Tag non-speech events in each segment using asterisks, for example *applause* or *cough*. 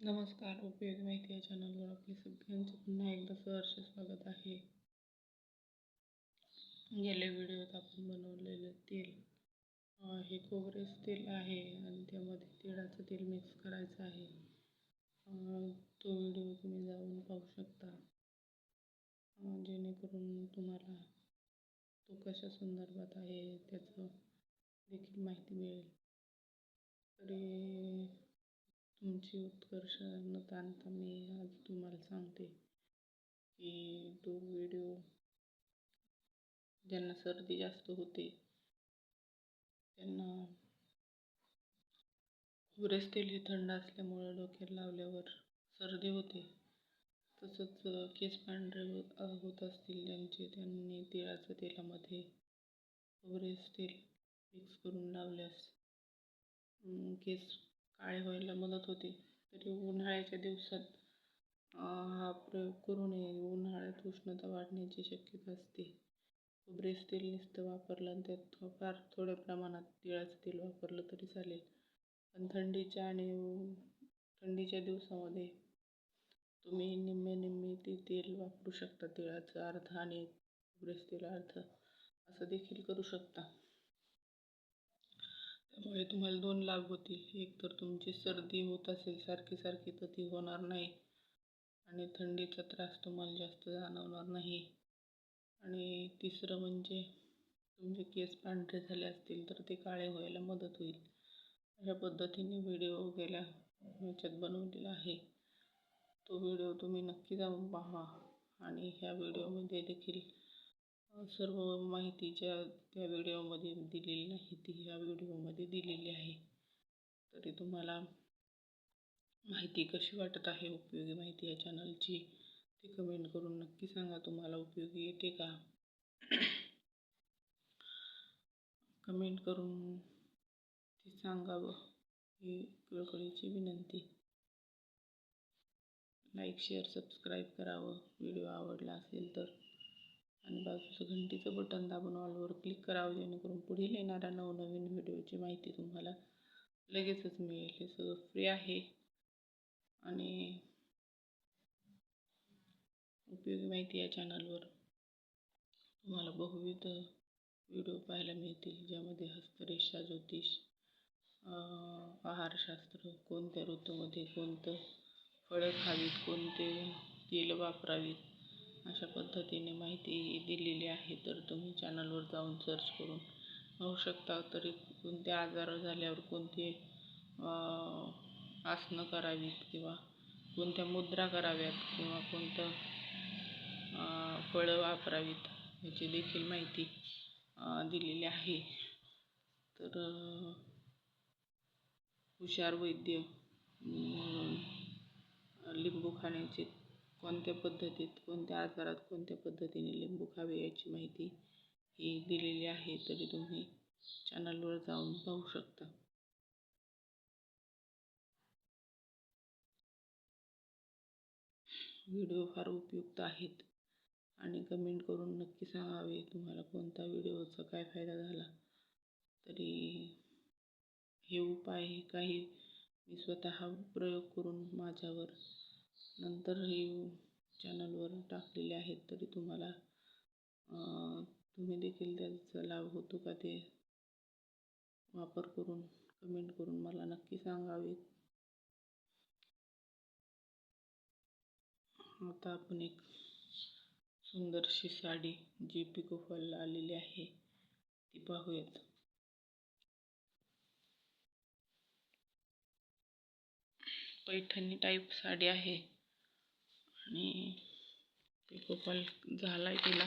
नमस्कार. उपयोगी माहिती या चॅनलवर आपले सगळ्यांचे पुन्हा एकदा सहर्ष स्वागत आहे. गेल्या व्हिडिओत आपण बनवलेलं तेल हे खोबरेच तेल आहे आणि त्यामध्ये तिळाचं तेल मिक्स करायचं आहे. तो व्हिडिओ तुम्ही जाऊन पाहू शकता. जेणेकरून तुम्हाला तो कशा संदर्भात आहे त्याचं देखील माहिती मिळेल. तरी तुमची उत्कर्ष ताणता मी आज तुम्हाला सांगते. की तो व्हिडिओ ज्यांना सर्दी जास्त होते त्यांना खोबरेच तेल हे थंड असल्यामुळं डोक्यात लावल्यावर सर्दी होते. तसंच केस पांढरे होत होत असतील ज्यांचे त्यांनी तिळाच्या तेलामध्ये खोबरेच तेल मिक्स करून लावल्यास केस काळे व्हायला मदत होते. तरी उन्हाळ्याच्या दिवसात हा प्रयोग करू नये. उन्हाळ्यात उष्णता वाढण्याची शक्यता असते. खोबरेस तेल नुसतं वापरलं आणि त्यात फार थोड्या प्रमाणात तिळाचं तेल वापरलं तरी चालेल. पण थंडीच्या आणि थंडीच्या दिवसामध्ये तुम्ही निम्मे निम्मे ते तेल वापरू शकता. तिळाचं अर्ध आणि खोबरेस तेल अर्ध असं देखील करू शकता. त्यामुळे तुम्हाला दोन लाभ होतील. एक तर तुमची सर्दी होत असेल सारखी सारखी तर ती होणार नाही आणि थंडीचा त्रास तुम्हाला जास्त जाणवणार नाही. आणि तिसरं म्हणजे तुमचे केस पांढरे झाले असतील तर ते काळे व्हायला मदत होईल. अशा पद्धतीने व्हिडिओ वगैरे ह्याच्यात बनवलेला आहे. तो व्हिडिओ तुम्ही नक्की जाऊन पहा आणि ह्या व्हिडिओमध्ये देखील सर्व माहिती ज्या त्या व्हिडिओमध्ये दिलेली नाही ती ह्या व्हिडिओमध्ये दिलेली आहे. तरी तुम्हाला माहिती कशी वाटत आहे उपयोगी माहिती या चॅनलची ती कमेंट करून नक्की सांगा. तुम्हाला उपयोगी येते का? *coughs* कमेंट करून ते सांगावं. ही कळकळीची विनंती. लाईक शेअर सबस्क्राईब करावं. व्हिडिओ आवडला असेल तर. आणि बाजूचं घंटीचं बटन दाबून ऑलवर क्लिक करावं जेणेकरून पुढील येणाऱ्या नवनवीन व्हिडिओची माहिती तुम्हाला लगेचच मिळेल. हे सगळं फ्री आहे. आणि उपयोगी माहिती या चॅनलवर तुम्हाला बहुविध व्हिडिओ पाहायला मिळतील ज्यामध्ये हस्तरेषा ज्योतिष आहारशास्त्र कोणत्या ऋतूमध्ये कोणतं फळं खावीत कोणते तेल वापरावीत अशा पद्धतीने माहिती दिलेली आहे. तर तुम्ही चॅनलवर जाऊन सर्च करून पाहू शकता. तरी कोणत्या आजार झाल्यावर कोणते आसनं करावीत किंवा कोणत्या मुद्रा कराव्यात किंवा कोणतं फळं वापरावीत याची देखील माहिती दिलेली आहे. तर हुशार वैद्य लिंबू खाण्याचे कोणत्या पद्धतीत कोणत्या आजारात कोणत्या पद्धतीने लिंबू खावे याची माहिती ही दिलेली आहे तरी तुम्ही चॅनलवर जाऊन पाहू शकता. व्हिडिओ फार उपयुक्त आहेत आणि कमेंट करून नक्की सांगावे तुम्हाला कोणता व्हिडिओचा काय फायदा झाला. तरी हे उपाय हे काही मी स्वतः प्रयोग करून माझ्यावर नंतर हे चॅनलवर टाकलेले आहेत तरी तुम्हाला तुम्ही देखील त्याचा लाभ होतो का ते वापर करून कमेंट करून मला नक्की सांगावे आता आपण एक सुंदरशी साडी जी पिको आलेली आहे ती पाहूयात. पैठणी टाईप साडी आहे. आणि पिको झाला आहे तिला.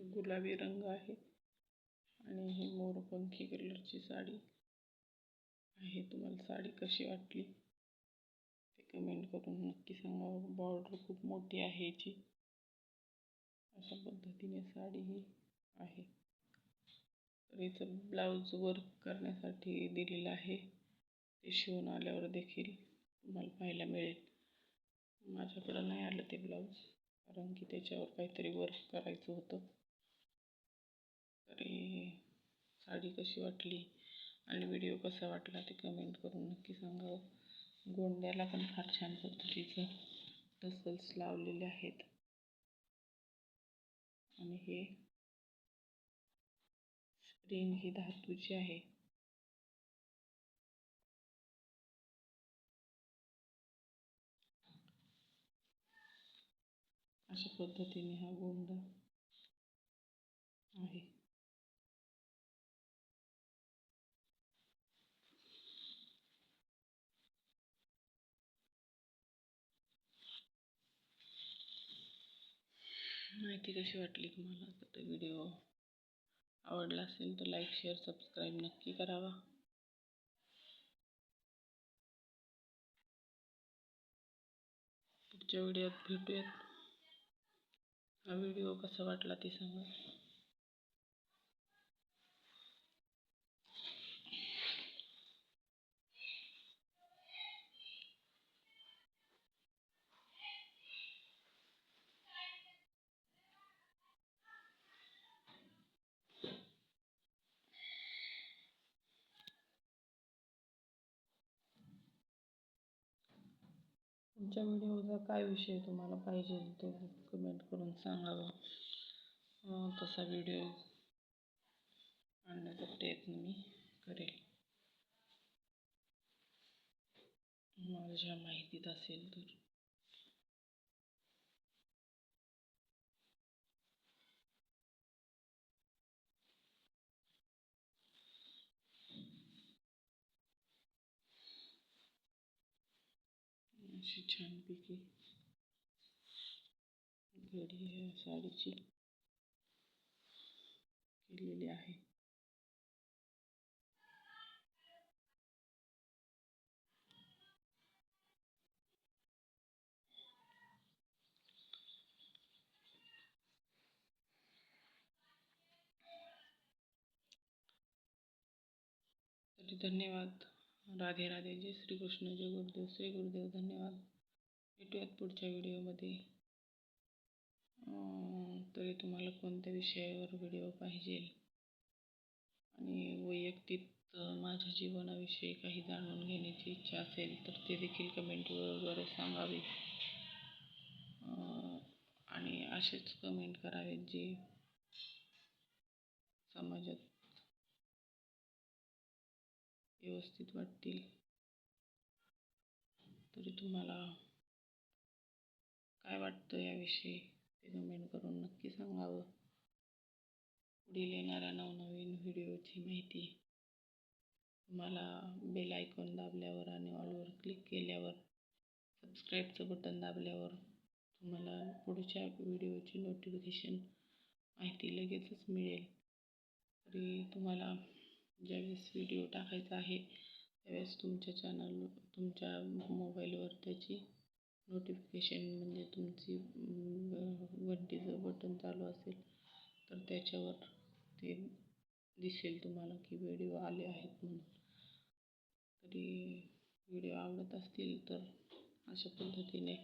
गुलाबी रंग आहे. आणि ही मोरपंखी कलरची साडी आहे. तुम्हाला साडी कशी वाटली? ते कमेंट करून नक्की सांगा. बॉर्डर खूप मोठी आहे याची. अशा पद्धतीने साडी ही आहे. तर याचं ब्लाऊज वर्क करण्यासाठी दिलेलं आहे. ते शिवून आल्यावर देखील तुम्हाला पाहायला मिळेल. माझ्याकडं नाही आलं ते ब्लाऊज कारण की त्याच्यावर काहीतरी वर्क करायचं होतं. तरी साडी कशी वाटली आणि व्हिडिओ कसा वाटला ते कमेंट करून नक्की सांगावं. गोंड्याला पण फार छान पद्धतीचं टसल्स लावलेले आहेत. आणि हे स्प्रिंग ही धातूची आहे. अशा पद्धतीने हा गोंड आहे. माहिती कशी वाटली तुम्हाला? तर व्हिडिओ आवडला असेल तर लाईक शेअर सबस्क्राईब नक्की करावा. पुढच्या व्हिडिओत भेटूयात. हा व्हिडिओ कसा वाटला ते सांगा. तुमच्या व्हिडिओचा काय विषय तुम्हाला पाहिजे तो कमेंट करून सांगावं. तसा व्हिडिओ आणण्याचा प्रयत्न मी करेल. माझ्या माहितीत असेल तर. अशी छानपैकी घडी आहे साडीची केलेली तरी धन्यवाद। राधे राधे जय श्रीकृष्ण जय गुरुदेव श्री गुरुदेव धन्यवाद. भेटूयात पुढच्या व्हिडिओमध्ये. तरी तुम्हाला कोणत्या विषयावर व्हिडिओ पाहिजे? आणि वैयक्तिक माझ्या जीवनाविषयी काही जाणून घेण्याची इच्छा असेल तर ते देखील कमेंटद्वारे सांगावे. आणि असेच कमेंट करावेत जे समाजात व्यवस्थित वाटतील. तरी तुम्हाला काय वाटतं याविषयी ते कमेंट करून नक्की सांगावं. पुढील येणाऱ्या नवनवीन व्हिडिओची माहिती तुम्हाला बेल आयकॉन दाबल्यावर आणि ऑलवर क्लिक केल्यावर सबस्क्राईबचं बटन दाबल्यावर तुम्हाला पुढच्या व्हिडिओची नोटिफिकेशन माहिती लगेचच मिळेल. तरी तुम्हाला ज्यावेळेस व्हिडिओ टाकायचा आहे त्यावेळेस तुमच्या चॅनल तुमच्या मोबाईलवर त्याची नोटिफिकेशन म्हणजे तुमची घंटीचं बटन चालू असेल तर त्याच्यावर ते दिसेल तुम्हाला की व्हिडिओ आले आहेत म्हणून. तरी व्हिडिओ आवडत असतील तर अशा पद्धतीने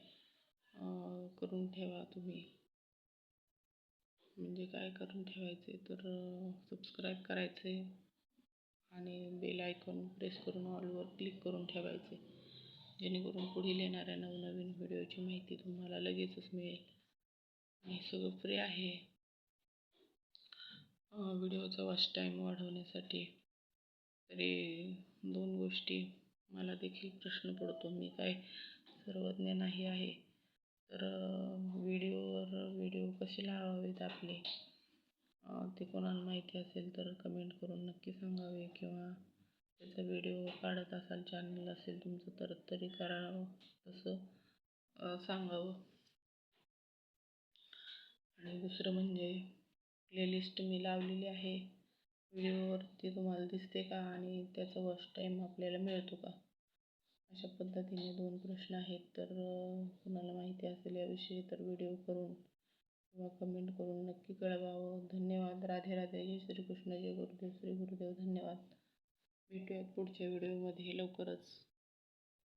करून ठेवा तुम्ही. म्हणजे काय करून ठेवायचे तर सबस्क्राईब करायचे आणि बेल आयकॉन प्रेस करून ऑलवर क्लिक करून ठेवायचे. जेणेकरून पुढील येणाऱ्या नवनवीन व्हिडिओची माहिती तुम्हाला लगेचच मिळेल. आणि सगळं फ्री आहे. व्हिडिओचा वॉच टाईम वाढवण्यासाठी तरी दोन गोष्टी मला देखील प्रश्न पडतो. मी काय सर्वज्ञ नाही आहे. तर व्हिडिओवर व्हिडिओ कसे लावावेत आपले? ते कोणाला माहिती असेल तर कमेंट करून नक्की सांगावे किंवा त्याचा व्हिडिओ काढत असाल चॅनल असेल तुमचं तर तरी करावं तसं सांगावं. आणि दुसरं म्हणजे प्लेलिस्ट मी लावलेली आहे. व्हिडिओवरती तुम्हाला दिसते का आणि त्याचा वॉच टाईम आपल्याला मिळतो का? अशा पद्धतीने दोन प्रश्न आहेत. तर कुणाला माहिती असेल याविषयी तर व्हिडिओ करून किंवा कमेंट करून नक्की कळवावं धन्यवाद. राधे राधे. जय श्रीकृष्ण जय गुरुदेव. श्री गुरुदेव धन्यवाद. भेटूयात पुढच्या व्हिडिओमध्ये लवकरच.